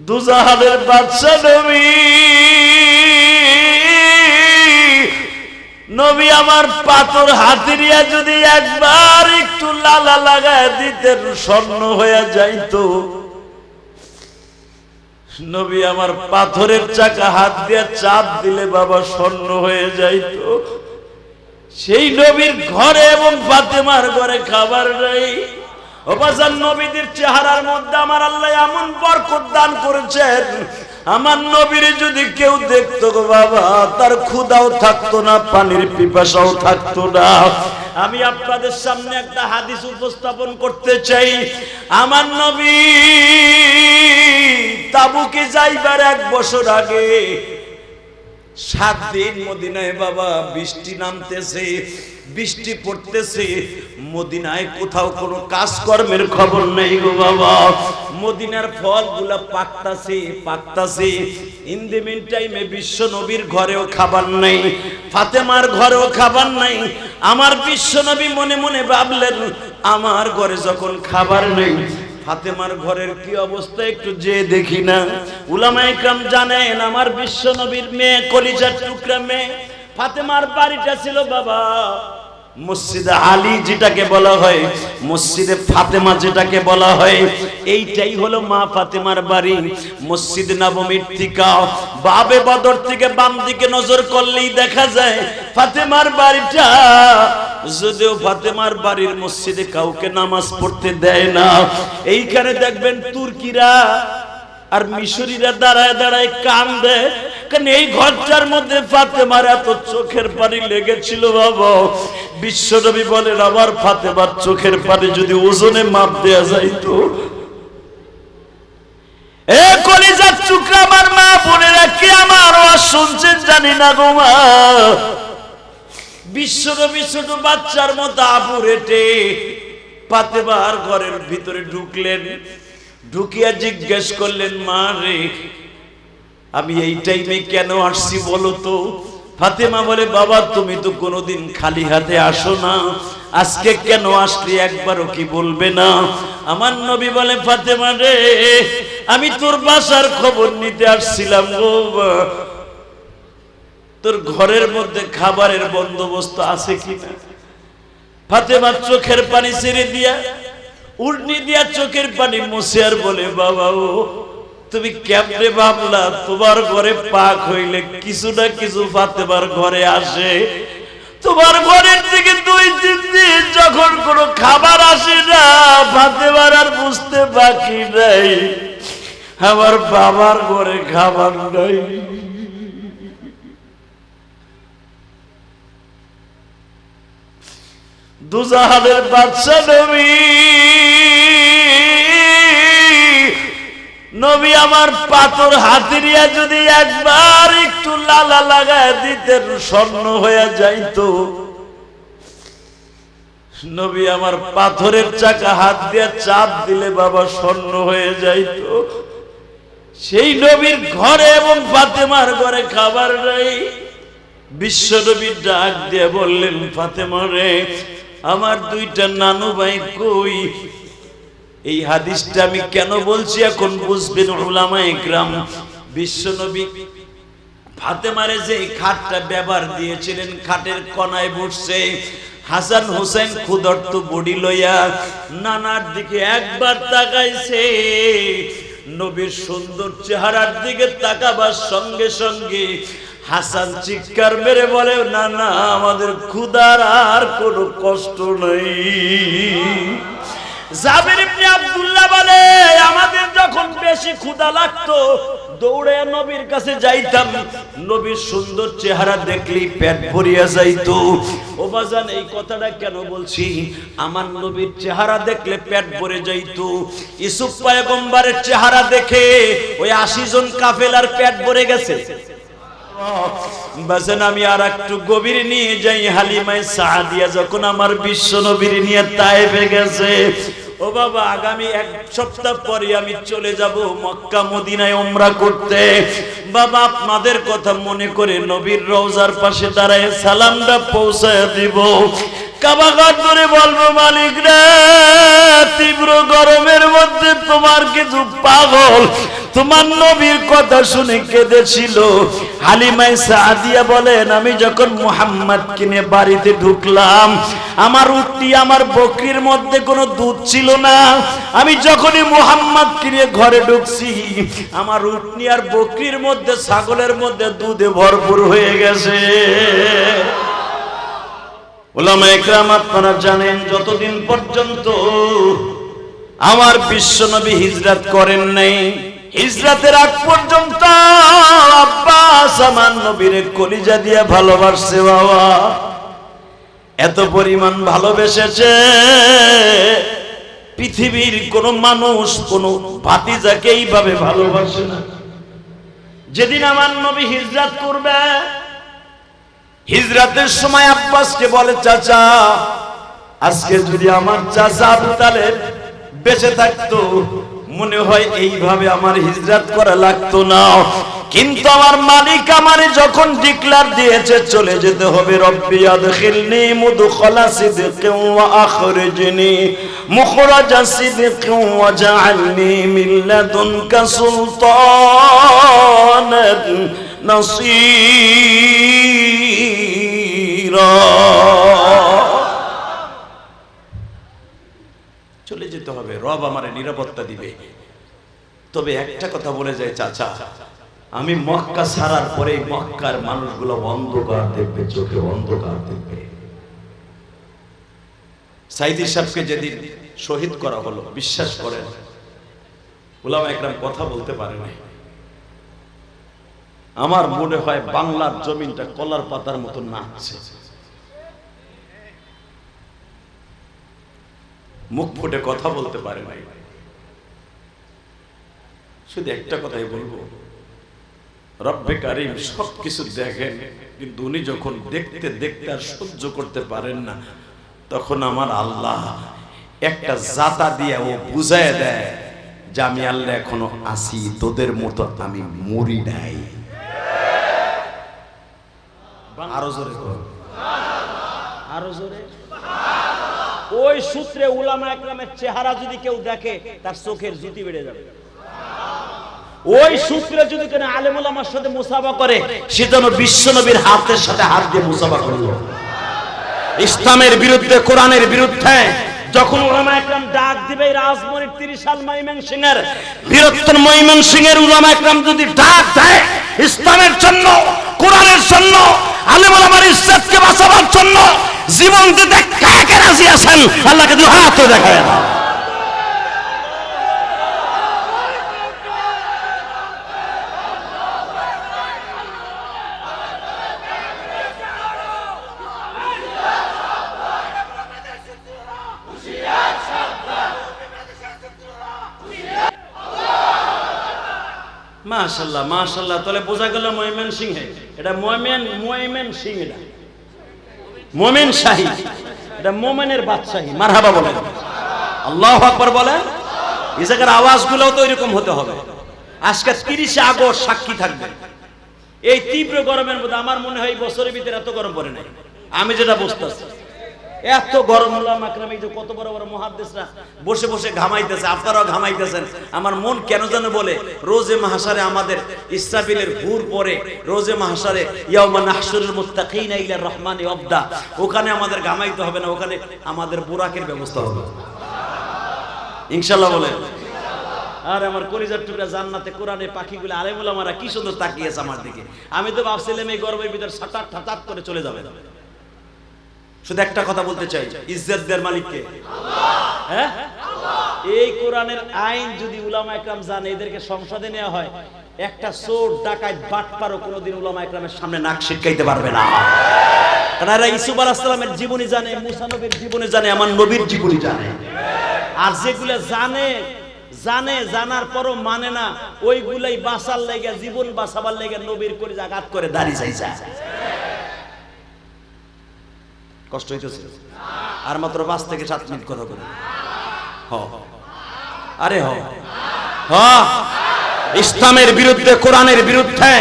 দুজাহানের বাদশা নবী। নবী আমার পাথর হাতিরিয়া যদি একবার একটু লালা লাগায় দিতেন, স্বর্ণ হয়ে যাইতো। নবী আমার পাথরের চাকা হাত দিয়ে চাপ দিলে বাবা স্বর্ণ হয়ে যাইতো। সেই নবীর ঘরে এবং ফাতেমার ঘরে খাবার নেই। ওবাজান নবীদের চেহারার মধ্যে আমার আল্লাহ এমন বরকত দান করেছেন। আমার নবীর যদি কেউ দেখতো গো বাবা, তার ক্ষুদাও থাকতো না, পানির পিপাসাও থাকতো না। আমি আপনাদের সামনে একটা হাদিস উপস্থাপন করতে চাই। আমার নবী তাবুকে যাইবার এক বছর আগে সাত দিন মদিনায় বাবা, বৃষ্টি নামতেছে, বৃষ্টি পড়তেছে। মদিনায় কোথাও কোনো কাজকর্মের খবর নেই গো বাবা। মদিনার ফলগুলা পাকতাছে পাকতাছে। ইন দি মিন টাইমে বিশ্ব নবীর ঘরেও খাবার নেই, ফাতেমার ঘরেও খাবার নাই। আমার বিশ্ব নবী মনে মনে ভাবলেন, আমার ঘরে যখন খাবার নেই ফাতেমার ঘরের কি অবস্থা একটু যে দেখি না। উলামা ইকরাম জানেন, আমার বিশ্ব নবীর মেয়ে কলিজার টুকরা মেয়ে, ফাতেমার বাড়িটা ছিল বাবা মসজিদে আলী যেটাকে বলা হয়, মসজিদে ফাতেমা যেটাকে বলা হয়, এইটাই হলো মা ফাতেমার বাড়ি। মসজিদ নবমীর থেকে বাবে বদর থেকে বাম দিকে নজর করলেই দেখা যায়, ফাতেমার বাড়িটা যদিও ফাতেমার বাড়ির মসজিদে কাউকে নামাজ পড়তে দেয় না, এইখানে দেখবেন তুর্কিরা আর মিশরীরা দাঁড়ায় দাঁড়ায় কান দেয় কারণ এই ঘরটার মধ্যে ফাতেমার এত চোখের পানি লেগেছিল বাবা। বিশ্বনবী বলেন, আমার ফাতেমার চোখের পানি যদি ওজনে মাপ দেয়া যাইতো? এ কলিজার টুকরা আমার মা বোনেরা কি আমার শুনছেন জানি না গো মা। বিশ্বনবী ছোট বাচ্চার মতো আপু রেটে ফাতেমার ঘরের ভিতরে ঢুকলেন। ঢুকিয়া জিজ্ঞেস করলেন, মা রে, আমি এই টাইমে কেন আসছি বলো তো? ফাতেমা বলে, বাবা, তুমি তো কোনোদিন খালি হাতে আসো না। আজকে কেন আসলি একবারও কি বলবে না? আমার নবী বলে, ফাতেমা রে, আমি তোর বাসার খবর নিতে আসছিলাম গো। তোর ঘরের মধ্যে খাবারের বন্দোবস্ত আছে কিনা? ফাতেমার চোখের পানি ছেড়ে দিয়া উর্নি দিয়া চোখের পানি মুছে আর বলে, বাবা ও, তুমি কেমনে ভাবলা, তোমার ঘরে পাক হইলে কিছু না কিছু ফাতেমার ঘরে আসে। তোমার ঘরের থেকে দুই তিন দিন যখন কোনো খাবার আসে না, ফাতেমার আর বুঝতে বাকি নাই। আমার বাবার ঘরে খাবার নাই। দুজাহানের বাদশা নবী। নবী আমার পাথর হাতিরিয়া যদি একবার একটু লালা লাগায় দিতেন, স্বর্ণ হয়ে যাইতো। নবী আমার পাথরের চাকা হাত দিয়ে চাপ দিলে বাবা স্বর্ণ হয়ে যাইতো। সেই নবীর ঘরে এবং ফাতেমার ঘরে খাবার নাই। বিশ্ব নবীর ডাক দিয়ে বললেন, ফাতেমা রে আমার দুইটা নানু ভাই কই? এই হাদিসটা আমি কেন বলছি এখন বুঝবেন ওলামায়ে গ্রাম বিশ্ব নবী ফাতেমারে যে খাটটা ব্যবহার দিয়েছিলেন, খাটের কনায় বসছে হাসান হোসেন ক্ষুদর্ত বডি লইয়া নানার দিকে একবার তাকাইছে। নবীর সুন্দর চেহারার দিকে তাকাবার সঙ্গে সঙ্গে হাসান চিৎকার মেরে বলে, না না, আমাদের ক্ষুদার আর কোনো কষ্ট নেই। জাবির ইবনে আব্দুল্লাহ বলে, আমাদের যখন বেশি ক্ষুধা লাগতো, দৌড়ে নবীর কাছে যাইতাম। নবীর সুন্দর চেহারা দেখলেই পেট ভরিয়া যাইতো। ও বাজান, এই কথাটা কেন বলছি? আমার নবীর চেহারা দেখলে পেট ভরে যাইতো। ইসুফ পয়গম্বরের চেহারা দেখে ওই আশি জন কাফেলার পেট ভরে গেছে। বাসেন আমি আর একটু গভীর নিয়ে যাই, হালিমায় সাহাদিয়া যখন আমার বিশ্ব নবীর নিয়ে তাইফে গেছে। ও বাবা, আগামী এক সপ্তাহ পরে আমি চলে যাব মক্কা মদিনায় ওমরা করতে। বাবা, আপনাদের কথা মনে করে নবীর রওজার পাশে দাঁড়ায় সালামটা পৌঁছায় দিব। কাবাঘর ধরে বলব, মালিক রে, তীব্র গরমের মধ্যে তোমার কিছু পাগল। তোমার নবীর কথা শুনে কেঁদেছিল। হালিমাই সাদিয়া বলেন, আমি যখন মুহাম্মদ কিনে বাড়িতে ঢুকলাম, আমার উটটি আমার বকরির মধ্যে কোনো দুধ ছিল না। আমি যখনই মুহাম্মদ কিনে ঘরে ঢুকছি, আমার উটনি আর বকরির মধ্যে, ছাগলের মধ্যে দুধে ভরপুর হয়ে গেছে। ওলামা একরাম আপনারা জানেন, যতদিন পর্যন্ত আমার বিশ্বনবী হিজরাত করেন নাই, হিজরাতের আগ পর্যন্ত আব্বাস আমার নবীর কলিজা দিয়ে ভালোবাসছে বাবা। এত পরিমাণ ভালোবেসেছে। পৃথিবীর কোন মানুষ, কোন ভাতিজাকে এইভাবে ভালোবাসে না। যেদিন আমার নবী হিজরত করবে হিজরাতের সময় আব্বাসকে বলে, চাচা, আজকে যদি আমার চাচা আবু তালেব বেঁচে থাকতো, মনে হয় এইভাবে আমার হিজরাত করা লাগতো না। কিন্তু আমার মালিক আমারে যখন ডিক্লার দিয়েছে, চলে যেতে হবে, রব্বি আদখিলনি মুদখালা সিদকিন ওয়া আখরিজনি মুখরাজা সিদকিন ওয়া জাআলনি মিন লাদুনকা সুলতানান নাসীরা। চলে যেতে হবে। রব আমারে নিরাপত্তা দিবে। তবে একটা কথা বলে যায়, চাচা, আমি মক্কা ছাড়ার পরে মক্কার মানুষগুলো অন্ধকার দেখবে, চোখে অন্ধকার দেখবে। যেদিন শহীদ করা হলো, বিশ্বাস করেন কথা বলতে পারে না আমার মনে হয় বাংলার জমিনটা কলার পাতার মতো নাচছে। মুখ ফুটে কথা বলতে পারে নাই শুধু একটা কথাই বলব। রব্বে কারিম সব কিছু দেখেন, কিন্তু উনি যখন দেখতে দেখতে আর সহ্য করতে পারেন না, তখন আমার আল্লাহ একটা জাতা দিয়ে ও বুঝায় দেয় যে আমি আল্লাহ এখনও আসি তোদের মতো আমি মরি নাই। আরও জোরে। আরও জোরে। ওই সূত্রে উলামা একরামের চেহারা যদি কেউ দেখে, তার চোখের জুতি বেড়ে যাবে। ওই সূত্রে যদি কেন আলেমুল আমার সাথে মুসাফা করে, সে যেন বিশ্বনবীর হাতের সাথে হাত দিয়ে মুসাফা করল। ইসলামের বিরুদ্ধে, কোরআনের বিরুদ্ধে, যখন উলামা একরাম ডাক দিবে, এই রাজমণির তিরিশ সাল মাইমেন সিং এর বীরত্তর মহিমন সিং এর উলামা একরাম যদি ডাক দেয়, ইসলামের জন্য, কোরআনের জন্য আলেমুল আমার ইজ্জতকে বাঁচাবার জন্য জীবন দিতে কে কে রাজি আছেন? আল্লাহকে দুই হাত দেখায় মাশাল্লাহ মাশাল্লাহ, তাহলে বোঝা গেল ময়মেন সিং এটা ময়মেন ময়মেন সিং এটা মোমেন শাহী। এটা মোমেনের বাদশাহী। মারহাবা বলেন। আল্লাহ আকবর বলেন, এ জায়গার আওয়াজগুলোও তো এরকম হতে হবে। আজকে তিরিশে আগস্ট সাক্ষী থাকবে। এই তীব্র গরমের মধ্যে আমার মনে হয় বছরের ভিতরে এত গরম পড়ে নাই। আমি যেটা বুঝতেছি। এত গরম হলো মাকরাম এই যে কত বড় বড় মহাদ্দেশরা বসে বসে ঘামাইতেছে, আপনারাও ঘামাইতেছেন। আমার মন কেন যেন বলে, রোজে মাহাসারে আমাদের ইসরাফিলের হুর পরে, রোজে মাহাসারে ইয়াউমা নাহশুরুল মুত্তাকিনা ইলা রহমানি অবদা ওখানে আমাদের ঘামাইতে হবে না, ওখানে আমাদের বুরাকের ব্যবস্থা হবে। ইনশাআল্লাহ বলে আর আমার কলিজার টুকরা জান্নাতে কোরআনে পাখিগুলো আলেমুল আমারা কি সুন্দর তাকিয়েছে আমার দিকে। আমি তো ভাবছিলাম এই গরমের ভিতর সাটাট ঠাটাট করে চলে যাবে। শুধু একটা কথা বলতে চাই ইজ্জত দেওয়ার মালিককে। হ্যাঁ? এই কোরআনের আইন যদি উলামা একরাম জানে, এদেরকে সংসদে নেওয়া হয়, একটা চোর ডাকাত বাটপারও কোনোদিন উলামা একরামের সামনে নাক শিটকাইতে পারবে না। কারণ এরা ইসুফ আলাহ সালামের জীবনী জানে, মুসা নবীর জীবনী জানে, আমার নবীর জীবনী জানে। আর যেগুলো জানে জানে, জানার পরও মানে না, ওইগুলাই বাঁচার লেগে, জীবন বাঁচাবার লেগে নবীর করে আঘাত করে দাঁড়িয়ে যাইছে কষ্ট হইতেছে? আর মাত্র পাঁচ থেকে সাত মিনিট কথা বলে। আরে হ। ইসলামের বিরুদ্ধে, কোরআনের বিরুদ্ধে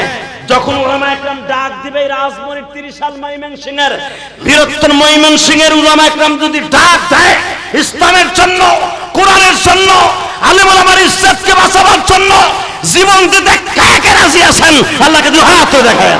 যখন উলামা একরাম ডাক দিবে, এই রাজমণির ত্রিশাল ময়মেন সিংহের বীরত্তর ময়মেন সিংহের উলামা একরাম যদি ডাক দেয়, ইসলামের জন্য, কোরআনের জন্য, আলিম ওলামার ইজ্জতকে বাঁচাবার জন্য, জীবন দিতে কে কে রাজি আছেন? আল্লাহকে দুই হাত দেখায়।